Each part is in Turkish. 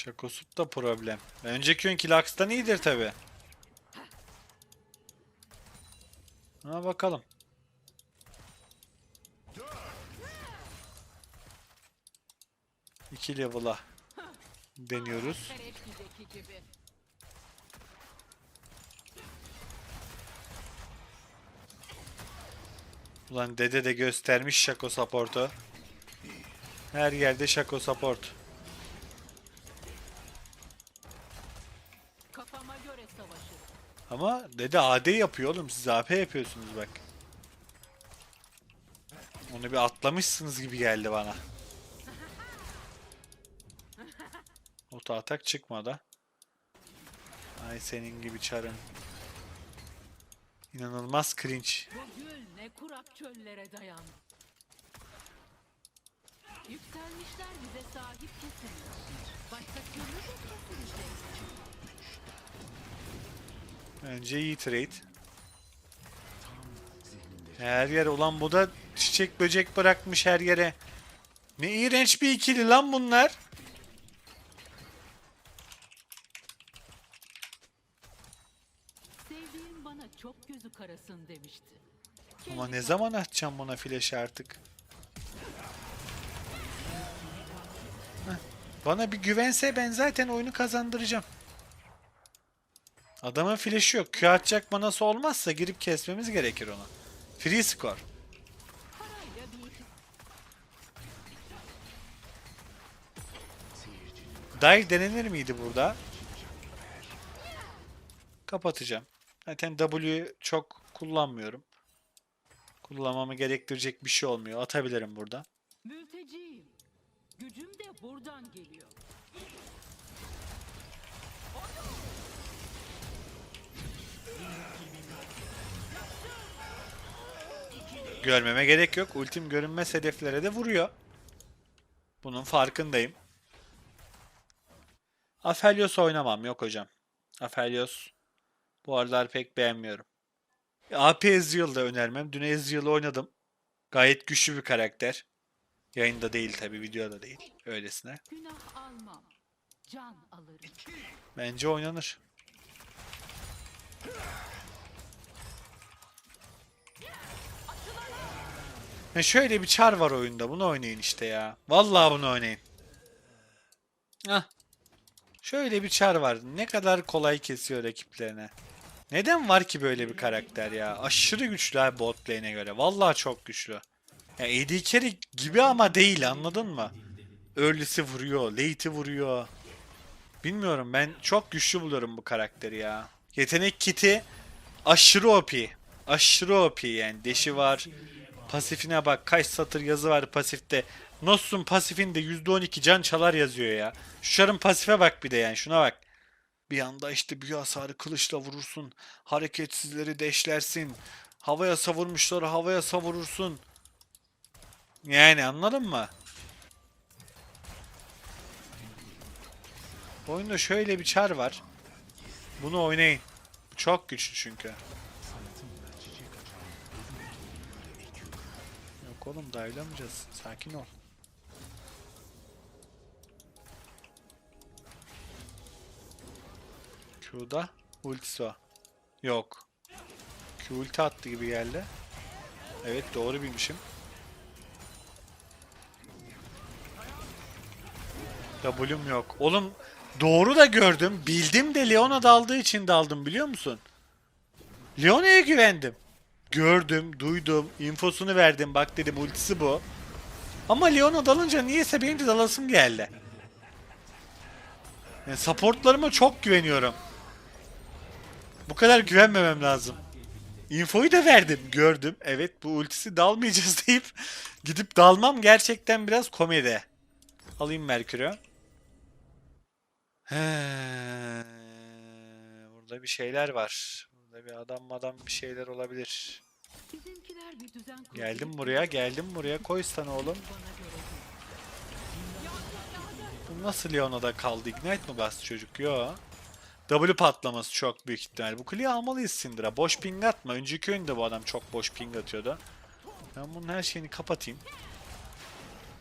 Şakosut da problem. Önceki oyunki Lux'tan iyidir tabi. Ha bakalım. İki level'a deniyoruz. Ulan dede de göstermiş Şako support'u. Her yerde Şako support. Ama dede AD yapıyor oğlum. Siz AP yapıyorsunuz bak. Onu bir atlamışsınız gibi geldi bana. Oto atak çıkmadı. Ay senin gibi çarın. İnanılmaz cringe. Bu gül ne kurak çöllere dayan. Yükselmişler bize sahip kesin. Başka türlü de kesilecek. Bence iyi trade. Her yer ulan bu da çiçek böcek bırakmış her yere. Ne iğrenç bir ikili lan bunlar. Sevdiğim bana çok gözü karasın demişti. Ama ne zaman atacağım buna flash artık? Heh, Bana bir güvense ben zaten oyunu kazandıracağım. Adamın flash'ı yok. Q atacak manası olmazsa girip kesmemiz gerekir onu. Free score. Dive denenir miydi burada? Kapatacağım. Zaten W çok kullanmıyorum. Kullanmamı gerektirecek bir şey olmuyor. Atabilirim burada. mülteciyim. Gücüm de buradan geliyor. Görmeme gerek yok. Ultim görünmez hedeflere de vuruyor. Bunun farkındayım. Aphelios oynamam. Yok hocam. Aphelios bu aralar pek beğenmiyorum. AP Ezreal da önermem. Dün Ezreal oynadım. Gayet güçlü bir karakter. Yayında değil tabi videoda değil. Öylesine. Bence oynanır. Ya şöyle bir çar var oyunda. Bunu oynayın işte ya. Vallahi bunu oynayın. Hah. Şöyle bir çar var. Ne kadar kolay kesiyor rakiplerine. Neden var ki böyle bir karakter ya? Aşırı güçlü abi bot lane'e göre. Vallahi çok güçlü. Ya AD carry gibi ama değil anladın mı? Early'si vuruyor, late'i vuruyor. Bilmiyorum ben çok güçlü buluyorum bu karakteri ya. Yetenek kiti aşırı OP. Aşırı OP yani. Deşi var. Pasifine bak kaç satır yazı var pasifte. Noss'un pasifinde %12 can çalar yazıyor ya. Şu çarın pasife bak bir de yani şuna bak. Bir anda işte büyü hasarı kılıçla vurursun. Hareketsizleri deşlersin. Havaya savurmuşları havaya savurursun. Yani anladın mı? Oyunda şöyle bir çar var. Bunu oynayın. Çok güçlü çünkü. Yok oğlum dayılamayacağız. Sakin ol. Q'da ultisi var. Yok. Q ulti attı gibi geldi. Evet doğru bilmişim. W'm yok. Oğlum doğru da gördüm. Bildim de Leona daldığı için daldım biliyor musun? Leona'ya güvendim. Gördüm, duydum, infosunu verdim. Bak dedim ultisi bu. Ama Leona dalınca niyeyse benim de dalasım geldi. Yani supportlarıma çok güveniyorum. Bu kadar güvenmemem lazım. Infoyu da verdim, gördüm. Evet bu ultisi dalmayacağız deyip gidip dalmam gerçekten biraz komedi. Alayım Merkür'ü. Burada bir şeyler var. Burada bir adam adam bir şeyler olabilir. Bizimkiler bir düzen kurdu. Geldim buraya, geldim buraya. Koy sana oğlum. Bu nasıl Leona'da kaldı? Ignite mi bastı çocuk? Yo. W patlaması çok büyük ihtimal. Bu kuleyi almalıyız Syndra. Boş ping atma. Önceki oyunda bu adam çok boş ping atıyordu. Ben bunun her şeyini kapatayım.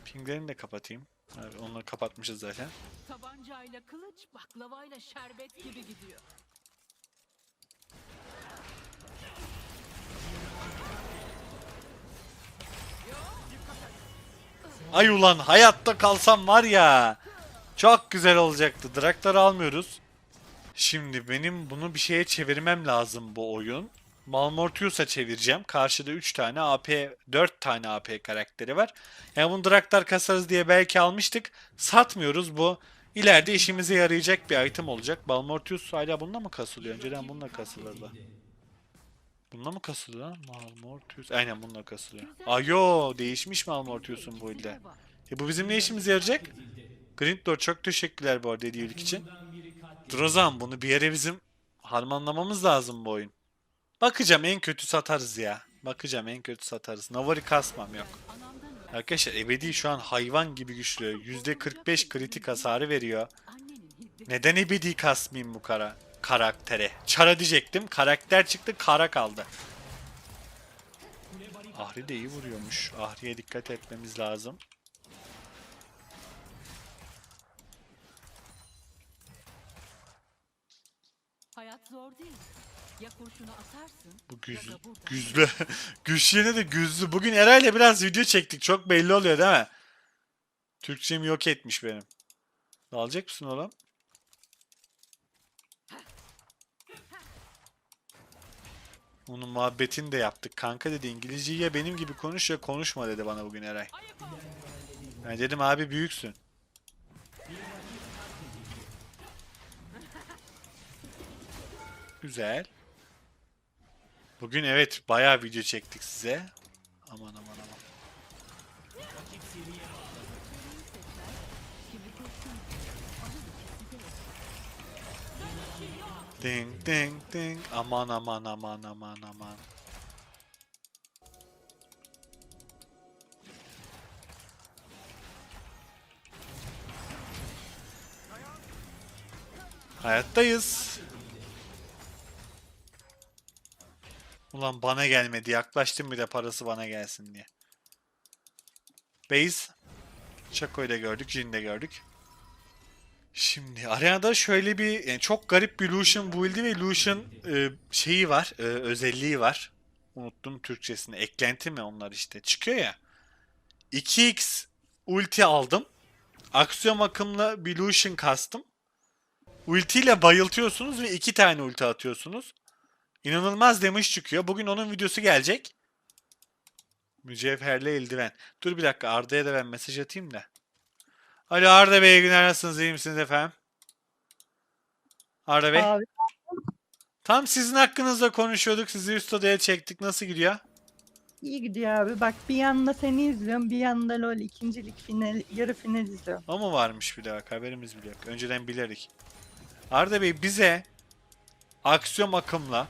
Pinglerini de kapatayım. Abi onları kapatmışız zaten. Tabancayla kılıç, baklavayla şerbet gibi gidiyor. Ay ulan hayatta kalsam var ya. Çok güzel olacaktı. Draktar'ı almıyoruz. Şimdi benim bunu bir şeye çevirmem lazım bu oyun. Malmortius'a çevireceğim. Karşıda 3 tane AP, 4 tane AP karakteri var. Yani bunu Draktar kasarız diye belki almıştık. Satmıyoruz bu. ileride işimize yarayacak bir item olacak. Malmortius hala bununla mı kasılıyor? Önceden bununla kasılırdı. Bununla mı kasılıyor lan? Malmortius. Aynen bununla kasılıyor. Ayo değişmiş Malmortius'un bu ilde. E bu bizim ne işimize yarayacak? Grindor çok teşekkürler bu arada hediyelik için. Zaman bunu bir yere bizim harmanlamamız lazım bu oyun. Bakacağım en kötü satarız ya. Bakacağım en kötü satarız. Navari kasmam yok. Arkadaşlar ebedi şu an hayvan gibi güçlü. %45 kritik hasarı veriyor. Neden ebedi kasmayayım bu kara karaktere? Çara diyecektim. Karakter çıktı kara kaldı. Ahri de iyi vuruyormuş. Ahri'ye dikkat etmemiz lazım. Hayat zor değil. Ya kurşunu atarsın Bu güzlü. Güzlü. Güçlüğüne de güzlü. Bugün Eray'la biraz video çektik. Çok belli oluyor değil mi? Türkçemi yok etmiş benim. Alacak mısın oğlum? Onun muhabbetini de yaptık. Kanka dedi İngilizceyi ya benim gibi konuş ya konuşma dedi bana bugün Eray. Ben dedim abi büyüksün. Güzel. Bugün evet bayağı video çektik size. Aman aman Ding ding ding. Aman aman aman aman aman. Hayattayız. Ulan bana gelmedi. Yaklaştım bir de parası bana gelsin diye. Base. Chaco'yu da gördük. Jin'i de gördük. Şimdi arenada şöyle bir yani çok garip bir Lucian build'i ve Lucian e, şeyi var. e, özelliği var. Unuttum Türkçesini. Eklenti mi onlar işte. Çıkıyor ya. 2x ulti aldım. Aksiyon akımla bir Lucian kastım. Ultiyle bayıltıyorsunuz ve iki tane ulti atıyorsunuz. İnanılmaz damage çıkıyor. Bugün onun videosu gelecek. Mücevherli eldiven. Dur bir dakika Arda'ya da ben mesaj atayım da. Alo Arda Bey günler nasılsınız iyi misiniz efendim? Arda Bey. Abi Tam sizin hakkınızda konuşuyorduk. Sizi üst odaya çektik. Nasıl gidiyor? iyi gidiyor abi. Bak bir yanda seni izliyorum, bir yanda LoL ikincilik final, yarı final izliyorum. O mu varmış bir bak haberimiz bile yok. Önceden bilerek. Arda Bey bize aksiyon akımla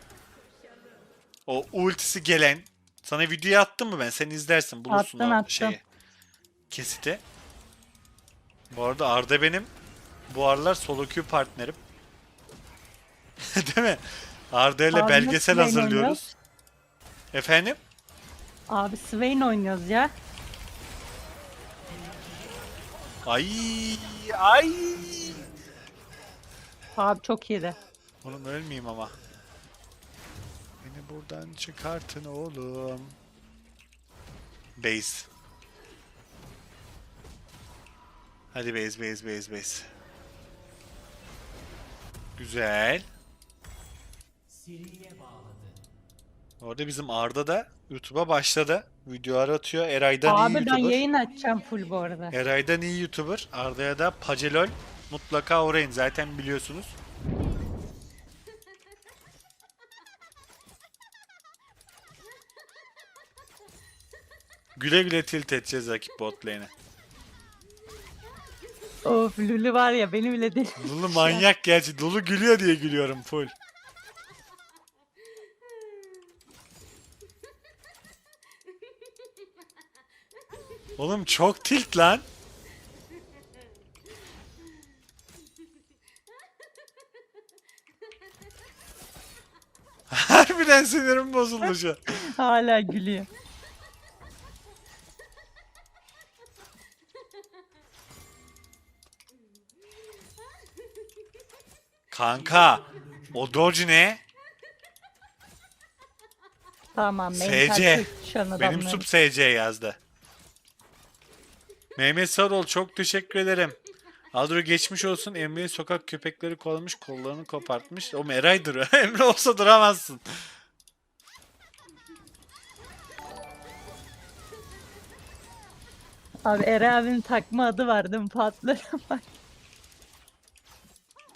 o ultisi gelen sana videoyu attım mı ben? Sen izlersin bulursun Attın, o attım. şeyi. Kesiti. Bu arada Arda benim bu aralar solo queue partnerim. Değil mi? Arda ile Abi belgesel nasıl hazırlıyoruz. oynuyoruz? Efendim? Abi Swain oynuyoruz ya. Ay ay. Abi çok iyiydi. Oğlum ölmeyeyim ama. Beni buradan çıkartın oğlum. Base. Hadi base base base base. Güzel. Orada bizim Arda da YouTube'a başladı. Videolar atıyor. Eray'dan iyi Abi ben YouTuber. yayın açacağım full bu arada. Eray'dan iyi YouTuber. Arda'ya da Pacelol. Mutlaka uğrayın. Zaten biliyorsunuz. Güle güle tilt edeceğiz rakip bot lane'e. Of Lulu var ya beni bile deli. Lulu manyak gerçi. Lulu gülüyor diye gülüyorum full. Oğlum çok tilt lan. Harbiden sinirim bozuldu şu an. Hala gülüyor. Kanka o dodge ne? Tamam. SC. Benim sub SC yazdı. Mehmet Sarol çok teşekkür ederim. Adro geçmiş olsun. Emre'yi sokak köpekleri kovalamış kollarını kopartmış. O Eray'dır. Emre olsa duramazsın. Abi Eren abinin takma adı var değil mi? Patlarım bak.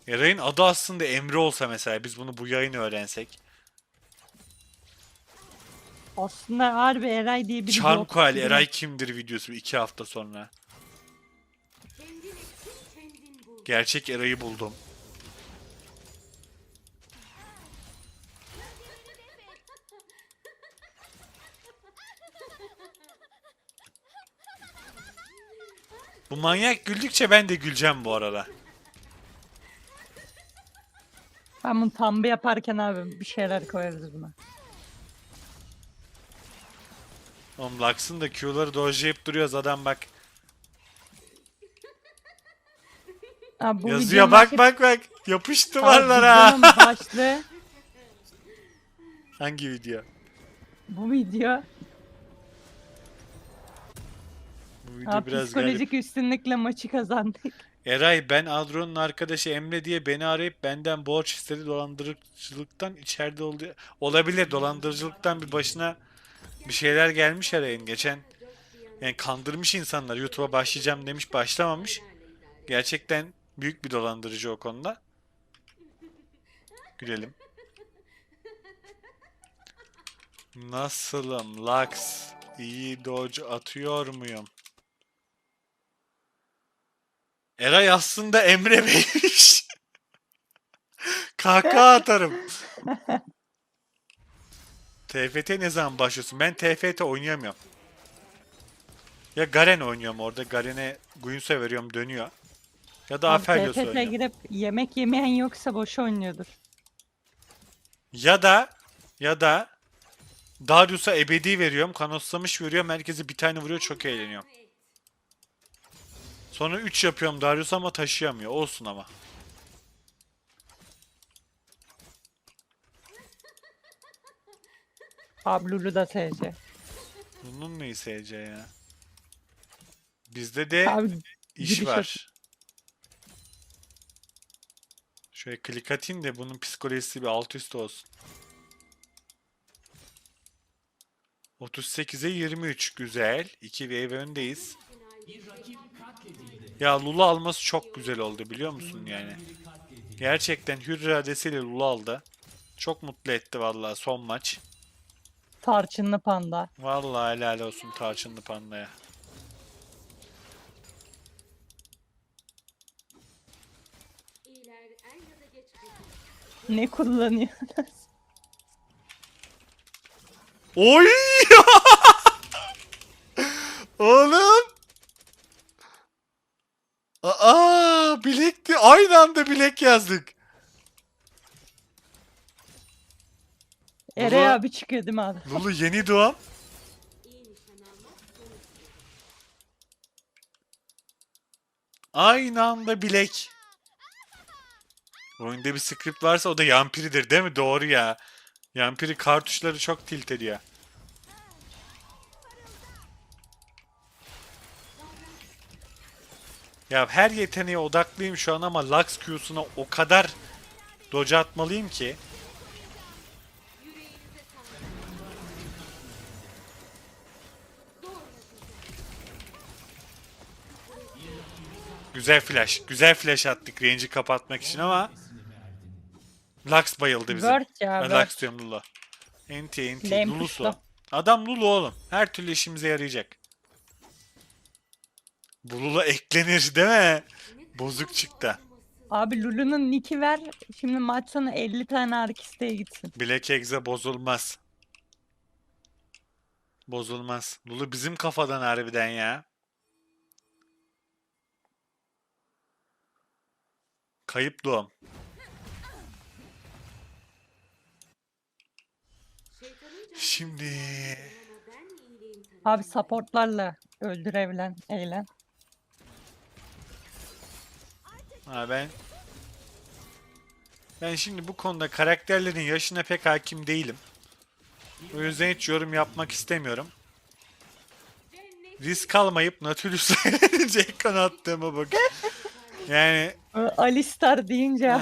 Eray'ın adı aslında Emre olsa mesela biz bunu bu yayın öğrensek. Aslında harbi Eray diye biri Charm yok. Mi? Eray kimdir videosu iki hafta sonra. Gerçek Eray'ı buldum. Bu manyak güldükçe ben de güleceğim bu arada. Ben bunu tambi yaparken abi bir şeyler koyarız buna. Oğlum Lux'ın da Q'ları dojlayıp duruyoruz adam bak. Abi bu Yazıyor videonun bak bak bak. Yapıştı Abi varlara. videonun başlığı Hangi video? bu video. Bu video Abi biraz garip. psikolojik üstünlükle maçı kazandık. Eray ben Adro'nun arkadaşı Emre diye beni arayıp benden borç istedi dolandırıcılıktan içeride oldu. Olabilir dolandırıcılıktan bir başına bir şeyler gelmiş Eray'ın geçen. Yani kandırmış insanlar YouTube'a başlayacağım demiş başlamamış. Gerçekten büyük bir dolandırıcı o konuda. Gülelim. Nasılım Lux? İyi dodge atıyor muyum? Eray aslında Emre Bey'miş. Kahkaha atarım. TFT ne zaman başlıyorsun? Ben TFT oynayamıyorum. Ya Garen oynuyorum orada. Garen'e Guinsoo veriyorum dönüyor. Ya da Aphelios TFT oynuyorum. girip yemek yemeyen yoksa boş oynuyordur. Ya da ya da Darius'a ebedi veriyorum. Kanoslamış veriyorum. Herkese bir tane vuruyor. Çok eğleniyorum. Sonra 3 yapıyorum Darius ama taşıyamıyor. Olsun ama. Abi Lulu da SC. Bunun neyi SC ya? Bizde de Abi iş var. Şöyle klik atayım da bunun psikolojisi bir alt üst olsun. 38'e 23 güzel. 2 wave öndeyiz. Ya Lula alması çok güzel oldu biliyor musun yani? Gerçekten hür iradesiyle Lula aldı. Çok mutlu etti vallahi son maç. tarçınlı panda. Vallahi helal olsun Tarçınlı Panda'ya. Ne kullanıyorsunuz? Oy! Oğlum! Aa, bilekti. Aynı anda bilek yazdık. Eray Lulu- abi çıkıyor değil mi abi? Lulu yeni sonuç. Aynı anda bilek. Oyunda bir script varsa o da Yampiri'dir değil mi? Doğru ya. Yampiri kartuşları çok tilt ediyor. Ya her yeteneğe odaklıyım şu an ama Lux Q'suna o kadar doca atmalıyım ki. Güzel flash. Güzel flash attık range'i kapatmak için ama Lux bayıldı bizim. Word ya Ben. Lux diyorum Lulu. Enti enti. Lulusu. Adam Lulu oğlum. Her türlü işimize yarayacak. Bu Lulu eklenir değil mi? Bozuk çıktı. Abi Lulu'nun nick'i ver. Şimdi maç sonu 50 tane Arkisteye gitsin. Black Egg'e bozulmaz. Bozulmaz. Lulu bizim kafadan harbiden ya. Kayıp doğum. Şimdi. Abi supportlarla öldür evlen, eğlen. Ha ben Ben şimdi bu konuda karakterlerin yaşına pek hakim değilim. O yüzden hiç yorum yapmak istemiyorum. Risk almayıp Nautilus'a ekran attığıma bak. Yani Alistar deyince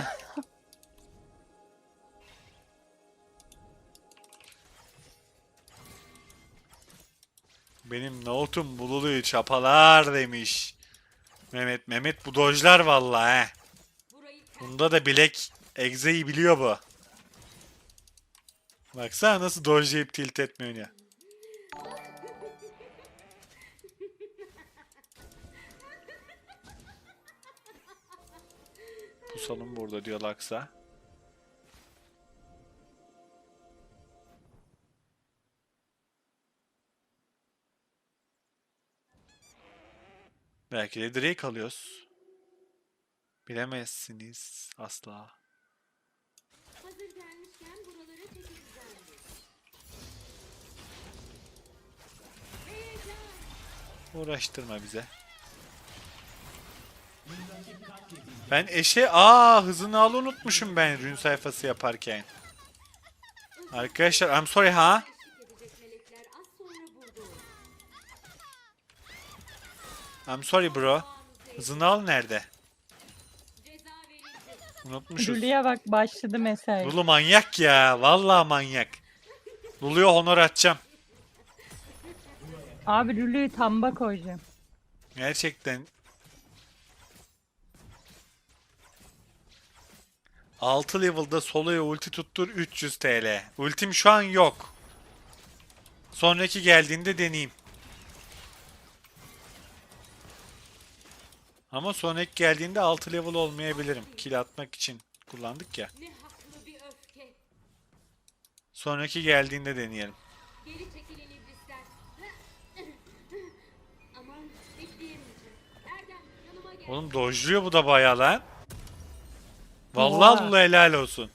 benim notum bululuyor çapalar demiş. Mehmet Mehmet bu dojlar vallahi he. Bunda da bilek egzeyi biliyor bu. Baksana nasıl dojlayıp tilt etmiyor ya. Pusalım burada diyor Laksa. Belki de Drake alıyoruz. Bilemezsiniz asla. hazır gelmişken çekileceğim. Heyecan. Uğraştırma bize. Ben eşe aa hızını al unutmuşum ben rün sayfası yaparken. Arkadaşlar I'm sorry ha. Eşlik I'm sorry bro. Hızını al nerede? Unutmuşuz. Lulu'ya bak başladı mesai. Lulu manyak ya. Vallahi manyak. Lulu'ya honor atacağım. Abi Lulu'yu tamba koyacağım. Gerçekten. 6 level'da soloya ulti tuttur 300 TL. Ultim şu an yok. Sonraki geldiğinde deneyeyim. Ama sonraki geldiğinde 6 level olmayabilirim. Kill atmak için kullandık ya. Ne haklı bir öfke. Sonraki geldiğinde deneyelim. Oğlum dojluyor bu da bayağı lan. Vallahi. Lulu helal olsun.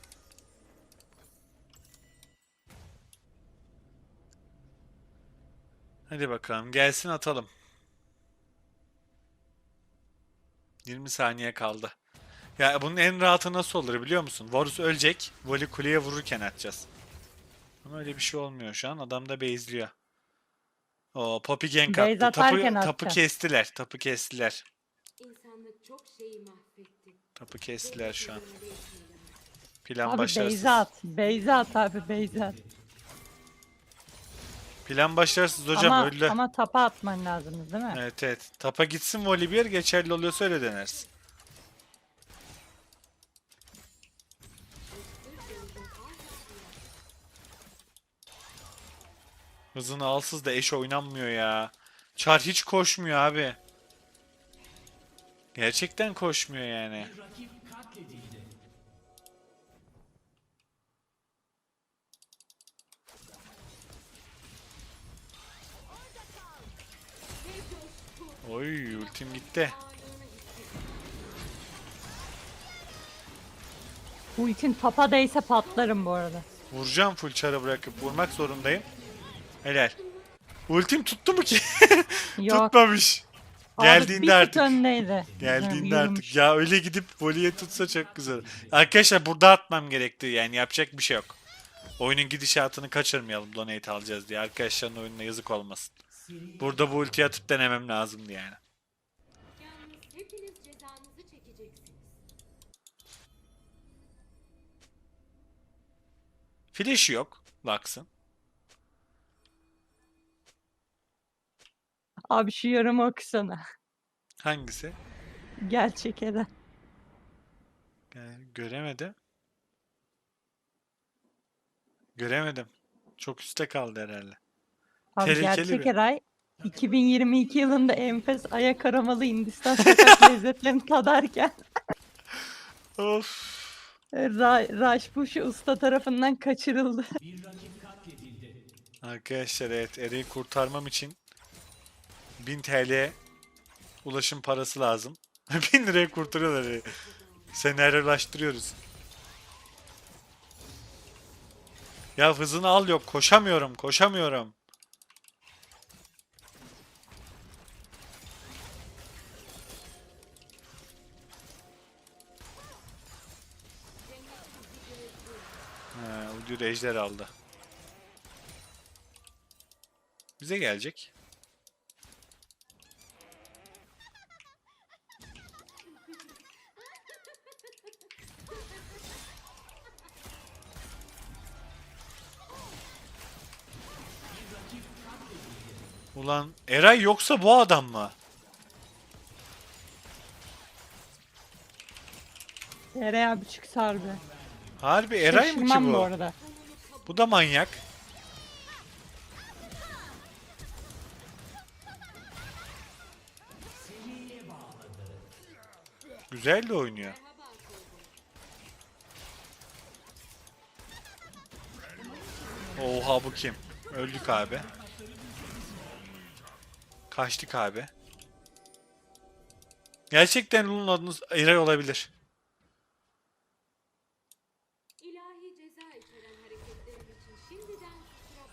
Hadi bakalım gelsin atalım. 20 saniye kaldı. Ya bunun en rahatı nasıl olur biliyor musun? Varus ölecek. Voli kuleye vururken atacağız. Ama öyle bir şey olmuyor şu an. Adam da base'liyor. O Poppy gank Base attı. Tapu, atarken tapu atacağım. kestiler. Tapu kestiler. İnsanlık çok şeyi mahvetti. Tapu kestiler şu an. Plan Abi başarısız. Beyza at. Beyza at abi Beyza at. Plan başarısız hocam ama, öldü. ama tapa atman lazım değil mi? Evet evet. Tapa gitsin Volibear geçerli oluyorsa öyle denersin. Hızını alsız da eş oynanmıyor ya. Char hiç koşmuyor abi. Gerçekten koşmuyor yani. Oy ultim gitti. Ultin tapa değse patlarım bu arada. Vuracağım full çarı bırakıp vurmak zorundayım. Helal. Ultim tuttu mu ki? Yok. Tutmamış. Abi Geldiğinde bir tık artık. önündeydi. Geldiğinde Hı, artık. Ya öyle gidip voleye tutsa çok güzel. Arkadaşlar burada atmam gerekti. Yani yapacak bir şey yok. Oyunun gidişatını kaçırmayalım donate alacağız diye. Arkadaşların oyununa yazık olmasın. Burada bu ultiyi atıp denemem lazımdı yani. Flash yok. Lux'ın. Abi şu yorumu okusana. Hangisi? Gel çekede. Yani göremedim. Göremedim. Çok üstte kaldı herhalde. Abi Tehlikeli gerçek bir- Eray 2022 yılında enfes ayak aramalı Hindistan sokak lezzetlerini tadarken Of. Ra Rajpushi usta tarafından kaçırıldı. Arkadaşlar evet Eray'ı kurtarmam için 1000 TL ulaşım parası lazım. 1000 liraya kurtarıyorlar Eray'ı. Senaryolaştırıyoruz. Ya hızını al yok koşamıyorum koşamıyorum. Öldüğü ejder aldı. Bize gelecek. Ulan Eray yoksa bu adam mı? Eray abi çıksa harbi. Harbi Eray mı ki bu? bu arada. Bu da manyak. Güzel de oynuyor. Oha bu kim? Öldük abi. Kaçtık abi. Gerçekten Lulun adınız Eray olabilir.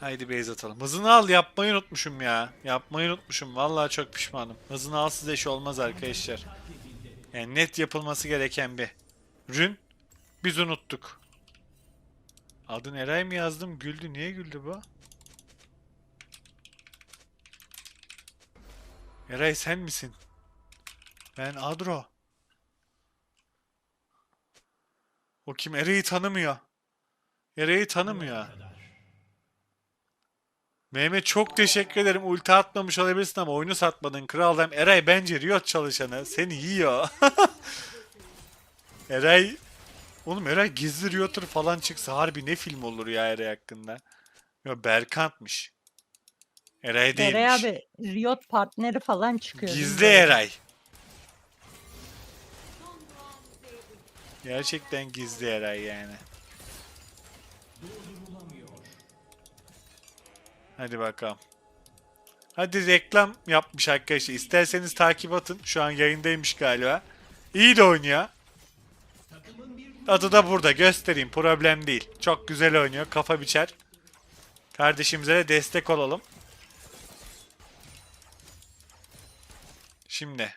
Haydi base atalım. Hızını al yapmayı unutmuşum ya. Yapmayı unutmuşum. Vallahi çok pişmanım. Hızını al size iş olmaz arkadaşlar. Yani net yapılması gereken bir. Rün. Biz unuttuk. Adın Eray mı yazdım? Güldü. Niye güldü bu? Eray sen misin? Ben Adro. O kim? Eray'ı tanımıyor. Eray'ı tanımıyor. Mehmet çok teşekkür ederim. Ulti atmamış olabilirsin ama oyunu satmadın. Kral dem. Eray bence Riot çalışanı. Seni yiyor. Eray... Oğlum Eray gizli Riot'ur falan çıksa harbi ne film olur ya Eray hakkında. Yo Berkant'mış. Eray değilmiş. Eray abi Riot partneri falan çıkıyor. Gizli Eray. Gerçekten gizli Eray yani. Hadi bakalım. Hadi reklam yapmış arkadaşlar. İsterseniz takip atın. Şu an yayındaymış galiba. İyi de oynuyor. Adı da burada. Göstereyim. Problem değil. Çok güzel oynuyor. Kafa biçer. Kardeşimize de destek olalım. Şimdi.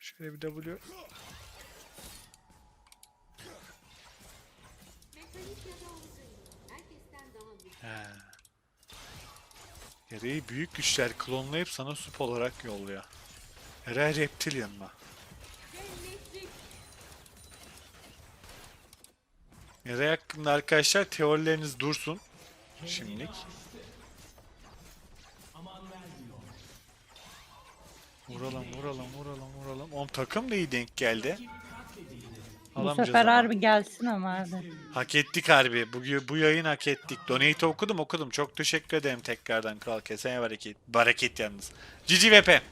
Şöyle bir W. mekanik ya da uzun. Herkesten daha büyük. He. Ereği büyük güçler klonlayıp sana sup olarak yolluyor. Eray Reptilian mı? Eray hakkında arkadaşlar teorileriniz dursun. Şimdilik. Vuralım vuralım vuralım vuralım. Oğlum takım da iyi denk geldi. Bu Alamayacağız sefer ama. harbi gelsin ama abi. Hak ettik harbi. Bu, bu yayın hak ettik. Donate okudum okudum. Çok teşekkür ederim tekrardan Kral Kesene bereket. Bereket yalnız. Cici VP.